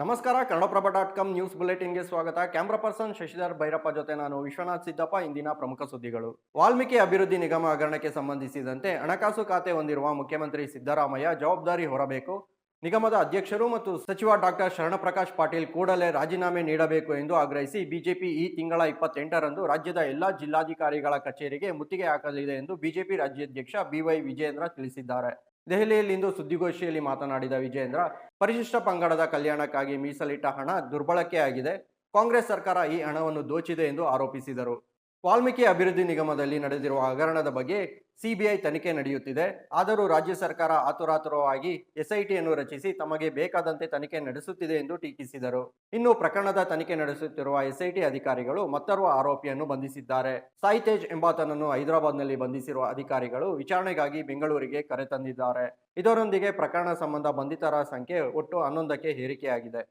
ನಮಸ್ಕಾರ, Kannadaprabha dot com news ಬುಲೆಟಿನ್ಗೆ ಸ್ವಾಗತ. ಕ್ಯಾಮ್ರಾ ಪರ್ಸನ್ ಶಶಿಧರ್ ಭೈರಪ್ಪ ಜೊತೆ ನಾನು ವಿಶ್ವನಾಥ್ ಸಿದ್ದಪ್ಪ. ಇಂದಿನ ಪ್ರಮುಖ ಸುದ್ದಿಗಳು. ವಾಲ್ಮೀಕಿ ಅಭಿವೃದ್ಧಿ ನಿಗಮ ಹಗರಣಕ್ಕೆ ಸಂಬಂಧಿಸಿದಂತೆ ಹಣಕಾಸು ಖಾತೆ ಹೊಂದಿರುವ ಮುಖ್ಯಮಂತ್ರಿ ಸಿದ್ದರಾಮಯ್ಯ ಜವಾಬ್ದಾರಿ ಹೊರಬೇಕು. ನಿಗಮದ ಅಧ್ಯಕ್ಷರು ಮತ್ತು ಸಚಿವ ಡಾಕ್ಟರ್ ಶರಣಪ್ರಕಾಶ್ ಪಾಟೀಲ್ ಕೂಡಲೇ ರಾಜೀನಾಮೆ ನೀಡಬೇಕು ಎಂದು ಆಗ್ರಹಿಸಿ ಬಿಜೆಪಿ ಈ ತಿಂಗಳ ಇಪ್ಪತ್ತೆಂಟರಂದು ರಾಜ್ಯದ ಎಲ್ಲಾ ಜಿಲ್ಲಾಧಿಕಾರಿಗಳ ಕಚೇರಿಗೆ ಮುತ್ತಿಗೆ ಹಾಕಲಿದೆ ಎಂದು ಬಿಜೆಪಿ ರಾಜ್ಯಾಧ್ಯಕ್ಷ ಬಿವೈ ವಿಜೇಂದ್ರ ತಿಳಿಸಿದ್ದಾರೆ. ದೆಹಲಿಯಲ್ಲಿಂದು ಸುದ್ದಿಗೋಷ್ಠಿಯಲ್ಲಿ ಮಾತನಾಡಿದ ವಿಜೇಂದ್ರ ಪರಿಶಿಷ್ಟ ಪಂಗಡದ ಕಲ್ಯಾಣಕ್ಕಾಗಿ ಮೀಸಲಿಟ್ಟ ಹಣ ದುರ್ಬಳಕೆಯಾಗಿದೆ. ಕಾಂಗ್ರೆಸ್ ಸರ್ಕಾರ ಈ ಹಣವನ್ನು ದೋಚಿದೆ ಎಂದು ಆರೋಪಿಸಿದರು. ವಾಲ್ಮೀಕಿ ಅಭಿವೃದ್ಧಿ ನಿಗಮದಲ್ಲಿ ನಡೆದಿರುವ ಹಗರಣದ ಬಗ್ಗೆ ಸಿಬಿಐ ತನಿಖೆ ನಡೆಯುತ್ತಿದೆ. ಆದರೂ ರಾಜ್ಯ ಸರ್ಕಾರ ಆತುರಾತುರವಾಗಿ ಎಸ್ಐಟಿಯನ್ನು ರಚಿಸಿ ತಮಗೆ ಬೇಕಾದಂತೆ ತನಿಖೆ ನಡೆಸುತ್ತಿದೆ ಎಂದು ಟೀಕಿಸಿದರು. ಇನ್ನು ಪ್ರಕರಣದ ತನಿಖೆ ನಡೆಸುತ್ತಿರುವ ಎಸ್ಐಟಿ ಅಧಿಕಾರಿಗಳು ಮತ್ತೋರ್ವ ಆರೋಪಿಯನ್ನು ಬಂಧಿಸಿದ್ದಾರೆ. ಸಾಯಿ ತೇಜ್ ಎಂಬಾತನನ್ನು ಹೈದರಾಬಾದ್ನಲ್ಲಿ ಬಂಧಿಸಿರುವ ಅಧಿಕಾರಿಗಳು ವಿಚಾರಣೆಗಾಗಿ ಬೆಂಗಳೂರಿಗೆ ಕರೆತಂದಿದ್ದಾರೆ ಇದರೊಂದಿಗೆ ಪ್ರಕರಣ ಸಂಬಂಧ ಬಂಧಿತರ ಸಂಖ್ಯೆ ಒಟ್ಟು ಹನ್ನೊಂದಕ್ಕೆ ಏರಿಕೆಯಾಗಿದೆ.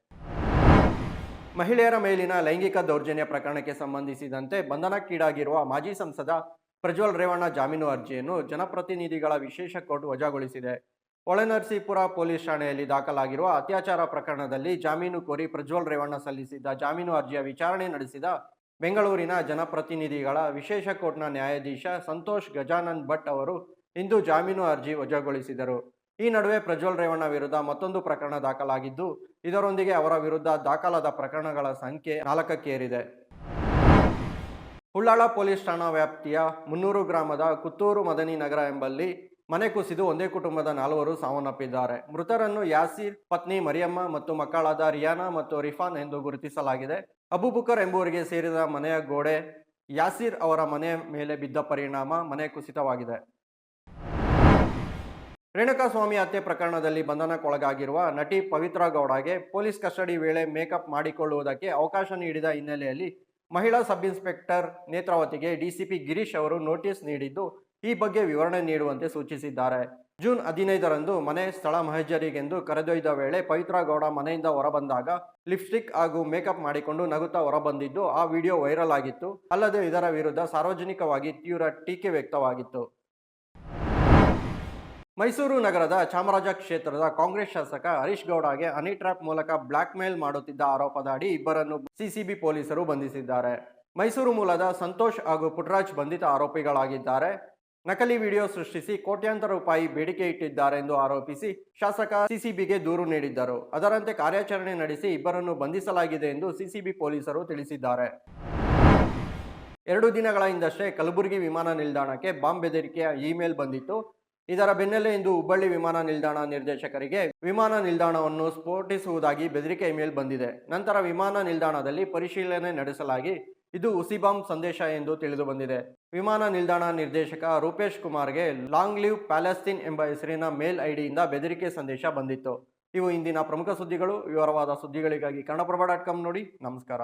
ಮಹಿಳೆಯರ ಮೇಲಿನ ಲೈಂಗಿಕ ದೌರ್ಜನ್ಯ ಪ್ರಕರಣಕ್ಕೆ ಸಂಬಂಧಿಸಿದಂತೆ ಬಂಧನಕ್ಕೀಡಾಗಿರುವ ಮಾಜಿ ಸಂಸದ ಪ್ರಜ್ವಲ್ ರೇವಣ್ಣ ಜಾಮೀನು ಅರ್ಜಿಯನ್ನು ಜನಪ್ರತಿನಿಧಿಗಳ ವಿಶೇಷ ಕೋರ್ಟ್ ವಜಾಗೊಳಿಸಿದೆ. ಒಳನರಸೀಪುರ ಪೊಲೀಸ್ ಠಾಣೆಯಲ್ಲಿ ದಾಖಲಾಗಿರುವ ಅತ್ಯಾಚಾರ ಪ್ರಕರಣದಲ್ಲಿ ಜಾಮೀನು ಕೋರಿ ಪ್ರಜ್ವಲ್ ರೇವಣ್ಣ ಸಲ್ಲಿಸಿದ್ದ ಜಾಮೀನು ಅರ್ಜಿಯ ವಿಚಾರಣೆ ನಡೆಸಿದ ಬೆಂಗಳೂರಿನ ಜನಪ್ರತಿನಿಧಿಗಳ ವಿಶೇಷ ಕೋರ್ಟ್ನ ನ್ಯಾಯಾಧೀಶ ಸಂತೋಷ್ ಗಜಾನಂದ್ ಭಟ್ ಅವರು ಇಂದು ಜಾಮೀನು ಅರ್ಜಿ ವಜಾಗೊಳಿಸಿದರು. ಈ ನಡುವೆ ಪ್ರಜ್ವಲ್ ರೇವಣ್ಣ ವಿರುದ್ಧ ಮತ್ತೊಂದು ಪ್ರಕರಣ ದಾಖಲಾಗಿದ್ದು, ಇದರೊಂದಿಗೆ ಅವರ ವಿರುದ್ಧ ದಾಖಲಾದ ಪ್ರಕರಣಗಳ ಸಂಖ್ಯೆ ನಾಲ್ಕಕ್ಕೇರಿದೆ. ಹುಳ್ಳಾಳ ಪೊಲೀಸ್ ಠಾಣಾ ವ್ಯಾಪ್ತಿಯ ಮುನ್ನೂರು ಗ್ರಾಮದ ಕುತ್ತೂರು ಮದನಿ ನಗರ ಎಂಬಲ್ಲಿ ಮನೆ ಕುಸಿದು ಒಂದೇ ಕುಟುಂಬದ ನಾಲ್ವರು ಸಾವನ್ನಪ್ಪಿದ್ದಾರೆ. ಮೃತರನ್ನು ಯಾಸೀರ್, ಪತ್ನಿ ಮರಿಯಮ್ಮ ಮತ್ತು ಮಕ್ಕಳಾದ ರಿಯಾನಾ ಮತ್ತು ರಿಫಾನ್ ಎಂದು ಗುರುತಿಸಲಾಗಿದೆ. ಅಬುಬುಕರ್ ಎಂಬುವರಿಗೆ ಸೇರಿದ ಮನೆಯ ಗೋಡೆ ಯಾಸೀರ್ ಅವರ ಮನೆಯ ಮೇಲೆ ಬಿದ್ದ ಪರಿಣಾಮ ಮನೆ ಕುಸಿತವಾಗಿದೆ. ರೇಣುಕಾಸ್ವಾಮಿ ಹತ್ಯೆ ಪ್ರಕರಣದಲ್ಲಿ ಬಂಧನಕ್ಕೊಳಗಾಗಿರುವ ನಟಿ ಪವಿತ್ರ ಗೌಡಗೆ ಪೊಲೀಸ್ ಕಸ್ಟಡಿ ವೇಳೆ ಮೇಕಪ್ ಮಾಡಿಕೊಳ್ಳುವುದಕ್ಕೆ ಅವಕಾಶ ನೀಡಿದ ಹಿನ್ನೆಲೆಯಲ್ಲಿ ಮಹಿಳಾ ಸಬ್ ಇನ್ಸ್ಪೆಕ್ಟರ್ ನೇತ್ರಾವತಿಗೆ ಡಿಸಿಪಿ ಗಿರೀಶ್ ಅವರು ನೋಟಿಸ್ ನೀಡಿದ್ದು, ಈ ಬಗ್ಗೆ ವಿವರಣೆ ನೀಡುವಂತೆ ಸೂಚಿಸಿದ್ದಾರೆ. ಜೂನ್ ಹದಿನೈದರಂದು ಮನೆ ಸ್ಥಳ ಮಹಜರಿಗೆಂದು ಕರೆದೊಯ್ದ ವೇಳೆ ಪವಿತ್ರ ಗೌಡ ಮನೆಯಿಂದ ಹೊರಬಂದಾಗ ಲಿಪ್ಸ್ಟಿಕ್ ಹಾಗೂ ಮೇಕಪ್ ಮಾಡಿಕೊಂಡು ನಗುತ್ತಾ ಹೊರಬಂದಿದ್ದು, ಆ ವಿಡಿಯೋ ವೈರಲ್ ಆಗಿತ್ತು. ಅಲ್ಲದೆ ಇದರ ವಿರುದ್ಧ ಸಾರ್ವಜನಿಕವಾಗಿ ತೀವ್ರ ಟೀಕೆ ವ್ಯಕ್ತವಾಗಿತ್ತು. ಮೈಸೂರು ನಗರದ ಚಾಮರಾಜ ಕ್ಷೇತ್ರದ ಕಾಂಗ್ರೆಸ್ ಶಾಸಕ ಹರೀಶ್ ಗೌಡಗೆ ಹನಿ ಟ್ರ್ಯಾಪ್ ಮೂಲಕ ಬ್ಲಾಕ್ ಮೇಲ್ ಮಾಡುತ್ತಿದ್ದ ಆರೋಪದ ಅಡಿ ಇಬ್ಬರನ್ನು ಸಿಸಿಬಿ ಪೊಲೀಸರು ಬಂಧಿಸಿದ್ದಾರೆ. ಮೈಸೂರು ಮೂಲದ ಸಂತೋಷ್ ಹಾಗೂ ಪುಟ್ರಾಜ್ ಬಂಧಿತ ಆರೋಪಿಗಳಾಗಿದ್ದಾರೆ. ನಕಲಿ ವಿಡಿಯೋ ಸೃಷ್ಟಿಸಿ ಕೋಟ್ಯಾಂತರ ರೂಪಾಯಿ ಬೇಡಿಕೆ ಇಟ್ಟಿದ್ದಾರೆ ಎಂದು ಆರೋಪಿಸಿ ಶಾಸಕ ಸಿಸಿಬಿಗೆ ದೂರು ನೀಡಿದ್ದರು. ಅದರಂತೆ ಕಾರ್ಯಾಚರಣೆ ನಡೆಸಿ ಇಬ್ಬರನ್ನು ಬಂಧಿಸಲಾಗಿದೆ ಎಂದು ಸಿಸಿಬಿ ಪೊಲೀಸರು ತಿಳಿಸಿದ್ದಾರೆ. ಎರಡು ದಿನಗಳ ಹಿಂದಷ್ಟೇ ಕಲಬುರಗಿ ವಿಮಾನ ನಿಲ್ದಾಣಕ್ಕೆ ಬಾಂಬ್ ಬೆದರಿಕೆಯ ಇಮೇಲ್ ಬಂದಿತ್ತು. ಇದರ ಬೆನ್ನಲ್ಲೇ ಇಂದು ಹುಬ್ಬಳ್ಳಿ ವಿಮಾನ ನಿಲ್ದಾಣ ನಿರ್ದೇಶಕರಿಗೆ ವಿಮಾನ ನಿಲ್ದಾಣವನ್ನು ಸ್ಫೋಟಿಸುವುದಾಗಿ ಬೆದರಿಕೆ ಇಮೇಲ್ ಬಂದಿದೆ. ನಂತರ ವಿಮಾನ ನಿಲ್ದಾಣದಲ್ಲಿ ಪರಿಶೀಲನೆ ನಡೆಸಲಾಗಿ ಇದು ಉಸಿಬಾಂಬ್ ಸಂದೇಶ ಎಂದು ತಿಳಿದು ಬಂದಿದೆ. ವಿಮಾನ ನಿಲ್ದಾಣ ನಿರ್ದೇಶಕ ರೂಪೇಶ್ ಕುಮಾರ್ಗೆ ಲಾಂಗ್ ಲಿವ್ ಪ್ಯಾಲೆಸ್ತೀನ್ ಎಂಬ ಹೆಸರಿನ ಮೇಲ್ ಐಡಿಯಿಂದ ಬೆದರಿಕೆ ಸಂದೇಶ ಬಂದಿತ್ತು. ಇವು ಇಂದಿನ ಪ್ರಮುಖ ಸುದ್ದಿಗಳು. ವಿವರವಾದ ಸುದ್ದಿಗಳಿಗಾಗಿ ಕನ್ನಡಪ್ರಭ ಡಾಟ್ ಕಾಮ್ ನೋಡಿ. ನಮಸ್ಕಾರ.